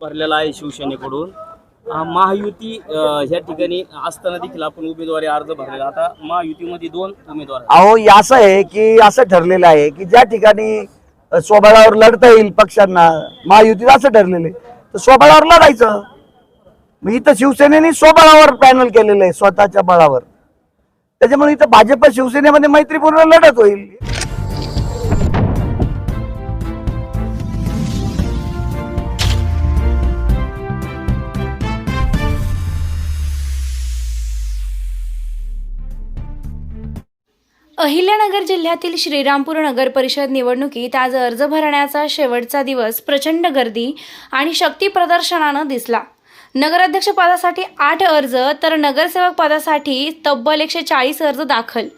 भरलेला आहे शिवसेनेकडून. महायुती या ह्या ठिकाणी असताना देखील आपण उमेदवारी अर्ज भरलेला. आता महायुतीमध्ये दोन उमेदवार अहो असं आहे की असं ठरलेलं आहे की ज्या ठिकाणी अ, स्वबळावर लढता येईल पक्षांना महायुतीत असं ठरलेलं आहे. तर स्वबळावर लढायचं. मग इथं शिवसेनेने स्वबळावर पॅनल केलेलं आहे स्वतःच्या बळावर. त्याच्यामुळे इथं भाजप शिवसेनेमध्ये मैत्रीपूर्ण लढत होईल. अहिल्यानगर जिल्ह्यातील श्रीरामपूर नगर परिषद निवडणुकीत आज अर्ज भरण्याचा शेवटचा दिवस प्रचंड गर्दी आणि शक्ती प्रदर्शनानं दिसला. नगराध्यक्ष पदासाठी आठ अर्ज तर नगरसेवक पदासाठी तब्बल एकशे चाळीस अर्ज दाखल.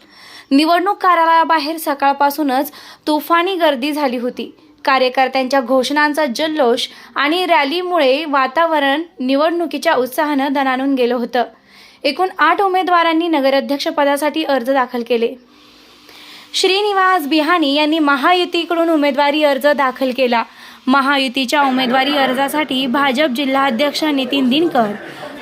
निवडणूक कार्यालयाबाहेर सकाळपासूनच तुफानी गर्दी झाली होती. कार्यकर्त्यांच्या घोषणांचा जल्लोष आणि रॅलीमुळे वातावरण निवडणुकीच्या उत्साहानं दणाणून गेलं होतं. एकूण आठ उमेदवारांनी नगराध्यक्षपदासाठी अर्ज दाखल केले. श्रीनिवास बिहानी यांनी महायुतीकडून उमेदवारी अर्ज दाखल केला. महायुतीच्या उमेदवारी अर्जासाठी भाजप जिल्हाध्यक्ष नितीन दिनकर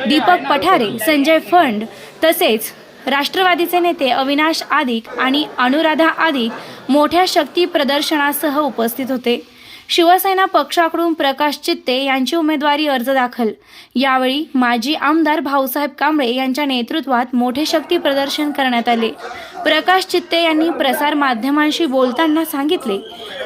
दीपक पठारे संजय फंड तसेच राष्ट्रवादीचे नेते अविनाश आदिक आणि अनुराधा आदिक मोठ्या शक्ती प्रदर्शनासह उपस्थित होते. शिवसेना पक्षाकडून प्रकाश चित्ते यांची उमेदवारी अर्ज दाखल. यावेळी माजी आमदार भाऊसाहेब कांबळे यांच्या नेतृत्वात मोठे शक्ती प्रदर्शन करण्यात आले. प्रकाश चित्ते यांनी प्रसार माध्यमांशी बोलताना सांगितले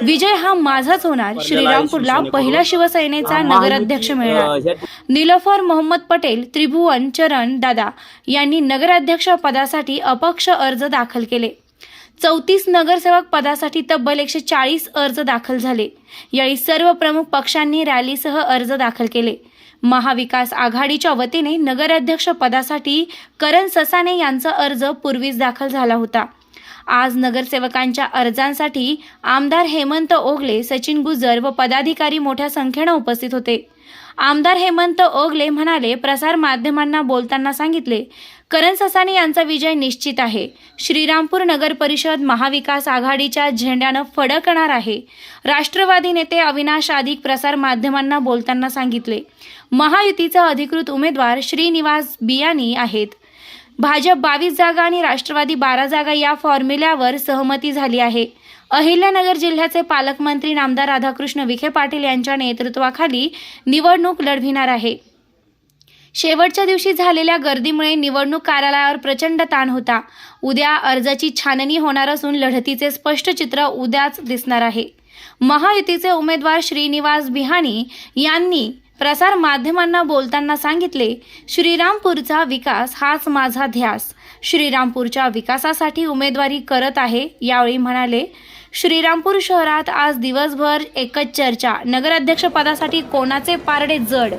विजय हा माझाच होणार. श्रीरामपूरला पहिला शिवसेनेचा नगराध्यक्ष मिळणार. निलोफर मोहम्मद पटेल त्रिभुवन चरण दादा यांनी नगराध्यक्ष पदासाठी अपक्ष अर्ज दाखल केले. चौतीस नगरसेवक पदासाठी तब्बल एकशे चाळीस अर्ज दाखल झाले. यावेळी सर्व प्रमुख पक्षांनी रॅलीसह अर्ज दाखल केले. महाविकास आघाडीच्या वतीने नगराध्यक्ष पदासाठी करण ससाने यांचा अर्ज पूर्वीच दाखल झाला होता. आज नगरसेवकांच्या अर्जांसाठी आमदार हेमंत ओगले सचिन गुजर व पदाधिकारी मोठ्या संख्येनं उपस्थित होते. आमदार हेमंत ओगले म्हणाले प्रसार माध्यमांना बोलताना सांगितले करण ससाने यांचा विजय निश्चित आहे. श्रीरामपूर नगर परिषद महाविकास आघाडीच्या झेंड्यानं फडकणार आहे. राष्ट्रवादी नेते अविनाश आदिक प्रसार माध्यमांना बोलताना सांगितले महायुतीचा अधिकृत उमेदवार श्रीनिवास बियानी आहेत. भाजप बावीस जागा आणि राष्ट्रवादी बारा जागा या फॉर्म्युल्यावर सहमती झाली आहे. अहिल्यानगर जिल्ह्याचे पालकमंत्री नामदार राधाकृष्ण विखे पाटील यांच्या नेतृत्वाखाली निवडणूक लढविणार आहे. शेवटच्या दिवशी झालेल्या गर्दीमुळे निवडणूक कार्यालयावर प्रचंड ताण होता. उद्या अर्जाची छाननी होणार असून लढतीचे स्पष्ट चित्र उद्याच दिसणार आहे. महायुतीचे उमेदवार श्रीनिवास बिहाणी यांनी प्रसार माध्यमांना बोलताना सांगितले श्रीरामपूरचा विकास हाच माझा ध्यास. श्रीरामपूरच्या विकासासाठी उमेदवारी करत आहे यावेळी म्हणाले. श्रीरामपूर शहरात आज दिवसभर एकच चर्चा. नगराध्यक्षपदासाठी कोणाचे पारडे जड?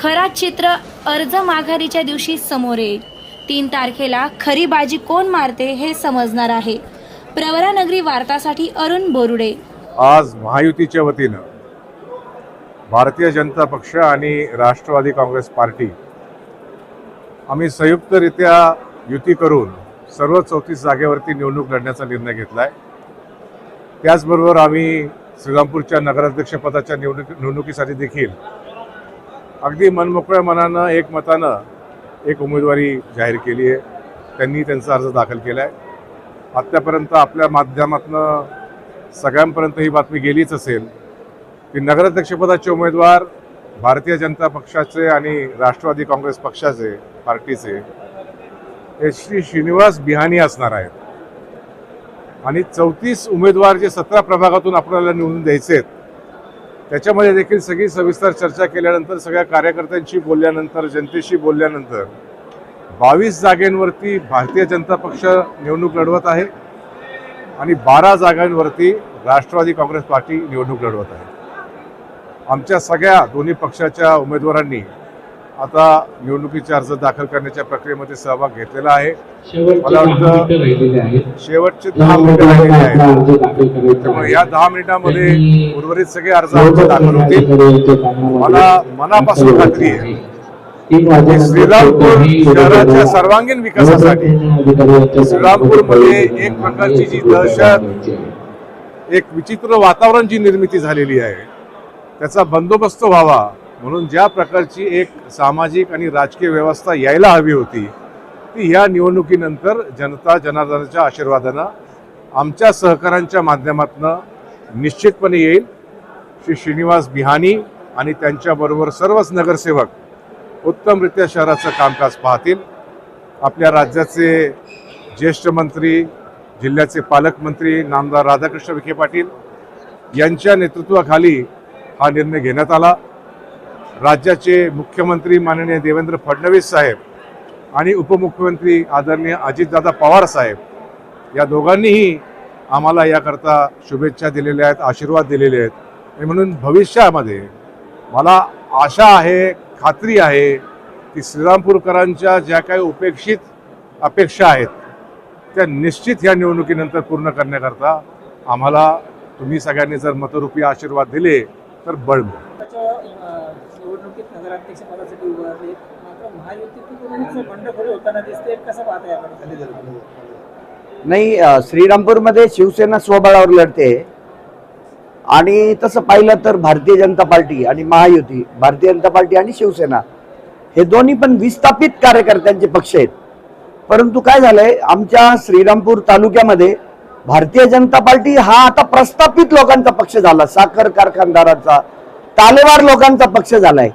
खरा चित्र अर्ज माघारीच्या दिवशी समोर येईल. तीन तारखेला खरी बाजी कोण मारते हे समजणार आहे. प्रवरा नगरी वार्तासाठी अरुण बोरुडे. आज महायुतीच्या वतीनं भारतीय जनता पक्ष आणि राष्ट्रवादी काँग्रेस पार्टी आम्ही संयुक्तरित्या युती करून सर्व चौतीस जागेवरती निवडणूक लढण्याचा निर्णय घेतला आहे त्याचबरोबर आम्ही श्रीरामपूरच्या नगराध्यक्षपदाच्या निवडणुकी निवडणुकीसाठी देखील अगदी मनमोकळ्या मनानं एक मतानं एक उमेदवारी जाहीर केली आहे. त्यांनी त्यांचा अर्ज दाखल केला आहे आत्तापर्यंत आपल्या माध्यमातनं सगळ्यांपर्यंत ही बातमी गेलीच असेल की नगराध्यक्षपदाचे उमेदवार भारतीय जनता पक्षाचे आणि राष्ट्रवादी काँग्रेस पक्षाचे पार्टीचे हे श्री श्रीनिवास बिहानी असणार आहेत. आणि चौतीस उमेदवार जे सतरा प्रभागातून आपल्याला निवडून द्यायचे आहेत त्याच्यामध्ये देखील सगळी सविस्तर चर्चा केल्यानंतर सगळ्या कार्यकर्त्यांशी बोलल्यानंतर जनतेशी बोलल्यानंतर बावीस जागेंवरती भारतीय जनता पक्ष निवडणूक लढवत आहे आणि बारा जागांवरती राष्ट्रवादी काँग्रेस पार्टी निवडणूक लढवत आहे. आमच्या सगळ्या दोन्ही पक्षाच्या उमेदवारांनी आता निवडणुकीचे अर्ज दाखल करण्याच्या प्रक्रियेमध्ये सहभाग घेतलेला आहे. मला वाटतं शेवटचे दहा मिनिटं राहिलेली आहेत. त्यामुळे या दहा मिनिटांमध्ये उर्वरित सगळे अर्ज आमचे दाखल होतील. मला मनापासून खात्री आहे. की श्रीरामपूर शहराच्या सर्वांगीण विकासासाठी श्रीरामपूरमध्ये एक प्रकारची जी दहशत एक विचित्र वातावरण जी निर्मिती झालेली आहे त्याचा बंदोबस्त व्हावा म्हणून ज्या प्रकारची एक सामाजिक आणि राजकीय व्यवस्था यायला हवी होती ती ह्या निवडणुकीनंतर जनता जनार्दनाच्या आशीर्वादानं आमच्या सहकाऱ्यांच्या माध्यमातून निश्चितपणे येईल. श्री श्रीनिवास बिहानी आणि त्यांच्याबरोबर सर्वच नगरसेवक उत्तमरित्या शहराचं कामकाज पाहतील. आपल्या राज्याचे ज्येष्ठ मंत्री जिल्ह्याचे पालकमंत्री नामदार राधाकृष्ण विखे पाटील यांच्या नेतृत्वाखाली हा निर्णय घेण्यात आला. राज्याचे मुख्यमंत्री माननीय देवेंद्र फडणवीस साहेब आणि उपमुख्यमंत्री आदरणीय अजितदादा पवार साहेब या दोघांनीही आम्हाला याकरता शुभेच्छा दिलेल्या आहेत आशीर्वाद दिलेले आहेत. आणि म्हणून भविष्यामध्ये मला आशा आहे खात्री आहे की श्रीरामपूरकरांच्या ज्या काही उपेक्षित अपेक्षा आहेत त्या निश्चित ह्या निवडणुकीनंतर पूर्ण करण्याकरता आम्हाला तुम्ही सगळ्यांनी जर मतरूपी आशीर्वाद दिले तर बळ मिळेल. निवडणुकीत नगराध्यक्ष पदासाठी उभारले मात्र महायुतीतूनच बंडखोरी होताना दिसते कसं पाहता याकडे नाही श्रीरामपूरमध्ये शिवसेना स्वबळावर लढते. आणि तसं पाहिलं तर भारतीय जनता पार्टी आणि महायुती भारतीय जनता पार्टी आणि शिवसेना हे दोन्ही पण विस्थापित कार्यकर्त्यांचे पक्ष आहेत. परंतु काय झालंय? आमच्या श्रीरामपूर तालुक्यामध्ये भारतीय जनता पार्टी हा आता प्रस्थापित लोकांचा पक्ष झाला. साखर कारखानदाराचा तालेवार लोकांचा पक्ष झालाय.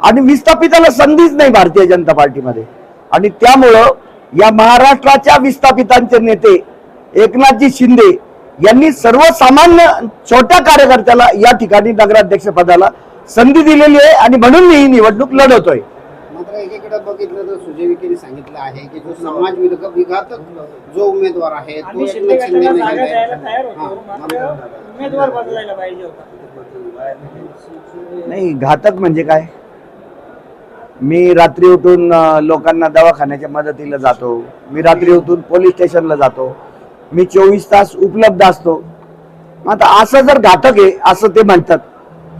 आणि विस्थापिताला संधीच नाही भारतीय जनता पार्टीमध्ये. आणि त्यामुळं या महाराष्ट्राच्या विस्थापितांचे नेते एकनाथजी शिंदे यांनी सर्वसामान्य छोट्या कार्यकर्त्याला या ठिकाणी नगराध्यक्ष पदाला संधी दिलेली आहे. आणि म्हणून मी ही निवडणूक लढवतोय. मात्र एकीकडे बघितलं तर सुजय विखेने सांगितलं आहे की जो समाज विरोधक विघातक जो उमेदवार आहे तो आम्ही शिंदे एकनाथ शिंदे गटाला जागा नाही द्यायला आहे. तयार हा, होतो मात्र मात्र- उमेदवार बदलायला पाहिजे होता. नाही घातक म्हणजे काय? मी रात्री उठून अं, लोकांना दवाखान्याच्या मदतीला जातो. मी रात्री उठून पोलीस स्टेशनला जातो. मी चोवीस तास उपलब्ध असतो. मग आता असं जर घातक आहे असं ते म्हणतात.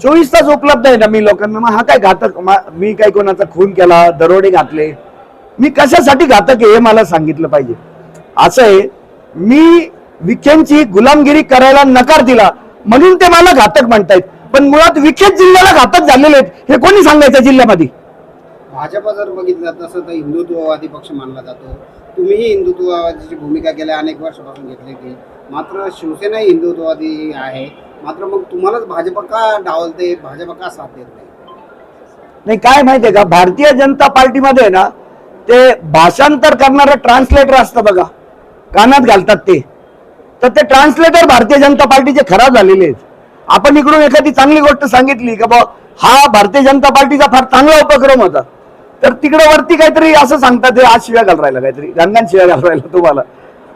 चोवीस तास उपलब्ध आहे ना मी लोकांना? मग हा काय घातक? मी काय कोणाचा खून केला दरोडे घातले? मी कशासाठी घातक आहे हे मला सांगितलं पाहिजे. असं आहे मी विखेंची गुलामगिरी करायला नकार दिला म्हणून ते मला घातक म्हणतायत. पण मुळात विखेत जिल्ह्याला घातक झालेले आहेत हे कोणी सांगायचं जिल्ह्यामध्ये? भाजपा जर बघितलं तसं तर हिंदुत्ववादी पक्ष मानला जातो. तुम्हीही हिंदुत्ववादीची भूमिका गेल्या अनेक वर्षापासून घेतलेली मात्र शिवसेना हिंदुत्ववादी आहे. मात्र मग तुम्हालाच भाजप का डावलते भाजप का साथ देत नाही? नाही काय माहितीये का? भारतीय जनता पार्टीमध्ये आहे ना ते भाषांतर करणारं ट्रान्सलेटर असतं बघा. कानात घालतात ते. तर ते ट्रान्सलेटर भारतीय जनता पार्टीचे खराब झालेले आहेत. आपण इकडून एखादी चांगली गोष्ट सांगितली का बा हा भारतीय जनता पार्टीचा फार चांगला उपक्रम होता. तर तिकडे वरती काहीतरी असं सांगतात ते आज शिव्या घाल राहिला काहीतरी गंगान शिव्या घाल राहिला तुम्हाला.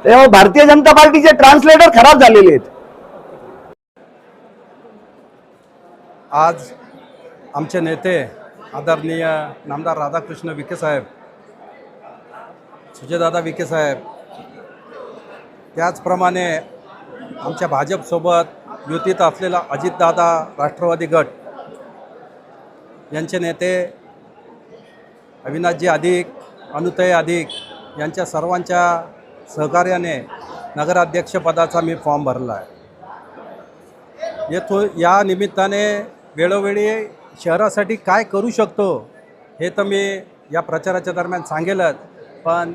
त्यामुळे भारतीय जनता पार्टीचे ट्रान्सलेटर खराब झालेले आहेत. आज आमचे नेते आदरणीय नामदार राधाकृष्ण विखे साहेब सुजयदादा विखे साहेब त्याचप्रमाणे आमच्या भाजपसोबत युतीत असलेला अजितदादा राष्ट्रवादी गट यांचे नेते अविनाशजी अधिक अनुतय अधिक यांच्या सर्वांच्या सहकार्याने नगराध्यक्षपदाचा मी फॉर्म भरला आहे. येथो या निमित्ताने वेळोवेळी शहरासाठी काय करू शकतो हे तर मी या प्रचाराच्या दरम्यान सांगेलच. पण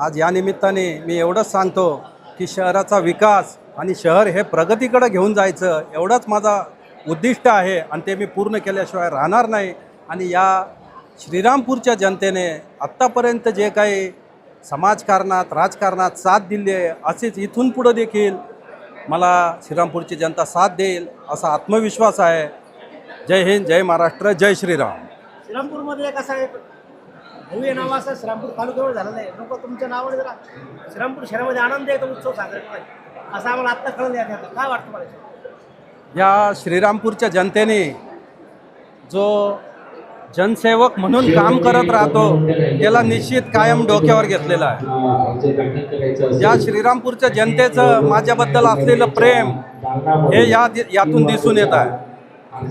आज या निमित्ताने मी एवढंच सांगतो की शहराचा विकास आणि शहर हे प्रगतीकडे घेऊन जायचं एवढंच माझा उद्दिष्ट आहे आणि ते मी पूर्ण केल्याशिवाय राहणार नाही. आणि या श्रीरामपूरच्या जनतेने आत्तापर्यंत जे काही समाजकारणात राजकारणात साथ दिली आहे असेच इथून पुढं देखील मला श्रीरामपूरची जनता साथ देईल असा आत्मविश्वास आहे. जय हिंद जय महाराष्ट्र जय श्रीराम. श्रीरामपूरमध्ये असा एक भव्य नाव असं श्रीरामपूर तालुक्यावर झालेलं आहे. नको तुमच्या नावाने जरा. श्रीरामपूर शहरामध्ये आनंद आहे तो उत्सव साजरा करायचा असं आम्हाला आत्ता कळलं या काय वाटतं मला? या श्रीरामपूरच्या जनतेने जो जनसेवक म्हणून काम करत राहतो त्याला निश्चित कायम डोक्यावर घेतलेला आहे. या श्रीरामपूरच्या जनतेचं माझ्याबद्दल असलेलं प्रेम हे या यातून दिसून येत आहे.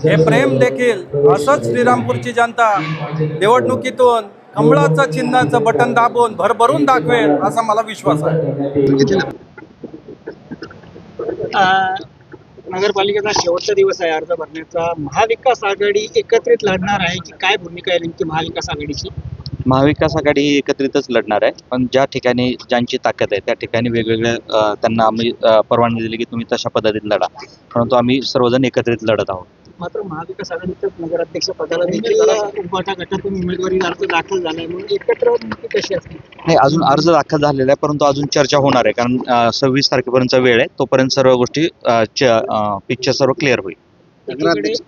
हे प्रेम देखील असंच श्रीरामपूरची जनता निवडणुकीतून कमळाचं चिन्हाचं बटन दाबून भरभरून दाखवेल असा मला विश्वास आहे. नगरपालिकेचा शेवटचा दिवस आहे अर्ज भरण्याचा. महाविकास आघाडी एकत्रित लढणार आहे की काय भूमिका आहे नेमकी महाविकास आघाडीची? महाविकास आघाडी ही एकत्रितच लढणार आहे. पण ज्या ठिकाणी ज्यांची ताकद आहे त्या ठिकाणी वेगवेगळ्या त्यांना आम्ही परवानगी दिली की तुम्ही तशा पद्धतीने लढा. परंतु आम्ही सर्वजण एकत्रित लढत आहोत. मात्र महाविकास आघाडीचं नगराध्यक्ष पदाला देखील गटातून उमेदवारी अर्ज दाखल झालाय. म्हणून एकत्र कशी असते? नाही अजून अर्ज दाखल झालेला आहे परंतु अजून चर्चा होणार आहे. कारण सव्वीस तारखेपर्यंतचा वेळ आहे तोपर्यंत सर्व गोष्टी पिक्चर सर्व क्लिअर होईल. नगराध्यक्ष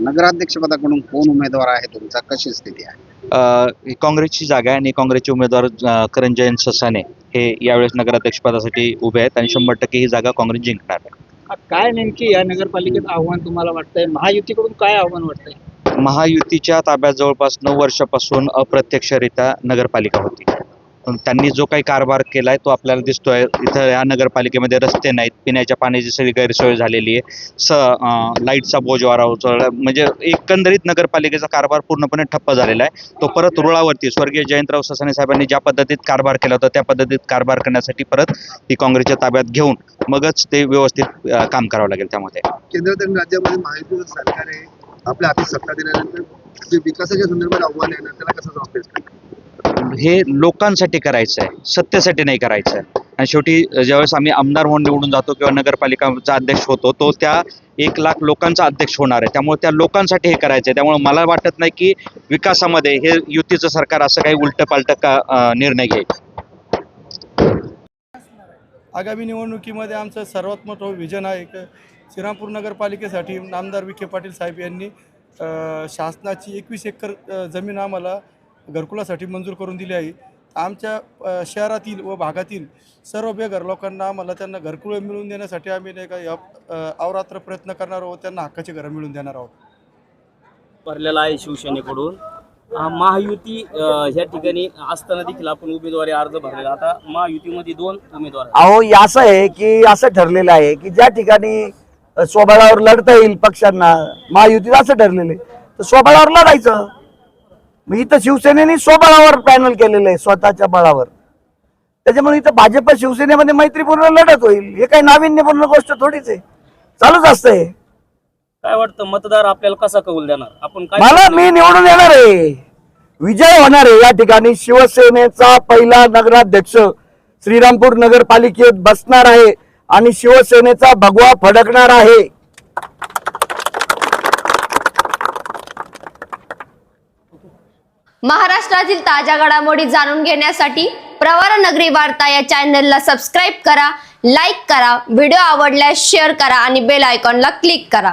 नगराध्यक्षपदाकडून कोण उमेदवार आहे तुमचा? कशी स्थिती आहे? अ, काँग्रेसची जागा आहे आणि काँग्रेसचे उमेदवार अ, करण जयंत ससाने हे यावेळेस नगराध्यक्षपदासाठी उभे आहेत आणि शंभर टक्के ही जागा काँग्रेस जिंकणार आहे. काय नेमकी या नगरपालिकेत आव्हान तुम्हाला वाटतंय? महायुतीकडून काय आव्हान वाटतंय? महायुतीच्या ताब्यात जवळपास नऊ वर्षापासून अप्रत्यक्षरित्या नगरपालिका होती. त्यांनी जो काही कारभार केला आहे तो आपल्याला दिसतोय. इथं या नगरपालिकेमध्ये रस्ते नाहीत पिण्याच्या पाण्याची सगळी गैरसोय झालेली आहे. स लाईटचा बोजवारा उचलला. म्हणजे एकंदरीत नगरपालिकेचा कारभार पूर्णपणे ठप्प झालेला आहे. तो परत रुळावरती स्वर्गीय जयंतराव ससाने साहेबांनी ज्या पद्धतीत कारभार केला होता त्या पद्धतीत कारभार करण्यासाठी परत ती काँग्रेसच्या ताब्यात घेऊन मगच ते व्यवस्थित काम करावं लागेल त्यामध्ये. केंद्रात आणि राज्यामध्ये महायुतीचं सरकार आहे. आपल्या हाती सत्ता दिल्यानंतर जे विकासाच्या संदर्भात आव्हान आहे ना त्याला कसं जबाब हे लोकांसाठी करायचं आहे. सत्तेसाठी नाही करायचं आहे. आणि शेवटी ज्यावेळेस आम्ही आमदार म्हणून निवडून जातो किंवा नगरपालिकाचा अध्यक्ष होतो तो त्या एक लाख लोकांचा अध्यक्ष होणार आहे. त्यामुळे त्या लोकांसाठी हे करायचं आहे. त्यामुळे मला वाटत नाही की विकासामध्ये हे युतीचं सरकार असं काही उलटं पालटं का निर्णय घेईल. आगामी निवडणुकीमध्ये आमचं सर्वात मोठं विजन आहे श्रीरामपूर नगरपालिकेसाठी नामदार विखे पाटील साहेब यांनी शासनाची एकवीस एकर जमीन आम्हाला घरकुलासाठी मंजूर करून दिली आहे. आमच्या शहरातील व भागातील सर्व बेघर लोकांना आम्हाला त्यांना घरकुलं मिळवून देण्यासाठी आम्ही नाही का या- अ, अहोरात्र प्रयत्न करणार आहोत त्यांना हक्काची घरं मिळवून देणार आहोत. भरलेला आहे शिवसेनेकडून. महायुती ह्या ठिकाणी असताना देखील आपण उमेदवारी अर्ज भरलेला. आता महायुतीमध्ये दोन उमेदवार आहेत. अहो हे असं आहे की असं ठरलेलं आहे की ज्या ठिकाणी स्वबळावर लढता येईल पक्षांना महायुतीत असं ठरलेलं आहे. तर स्वबळावर लढायचं. मग इथं शिवसेनेने स्वबळावर पॅनल केलेलं आहे स्वतःच्या बळावर. त्याच्यामुळे इथं भाजप शिवसेनेमध्ये मैत्रीपूर्ण लढत होईल. हे काही नाविन्यपूर्ण गोष्ट थोडीच आहे. चालूच असतंय. काय वाटतं मतदार आपल्याला कसा कौल देणार? आपण काय मला मी निवडून येणार आहे. विजय होणार आहे या ठिकाणी. शिवसेनेचा पहिला नगराध्यक्ष श्रीरामपूर नगरपालिकेत बसणार आहे आणि शिवसेनेचा भगवा फडकणार आहे. महाराष्ट्रातील ताज्या घडामोडी जाणून घेण्यासाठी प्रवारा नगरी वार्ता या चॅनलला सबस्क्राईब करा लाईक करा व्हिडिओ आवडल्यास शेअर करा आणि बेल आयकॉनला क्लिक करा.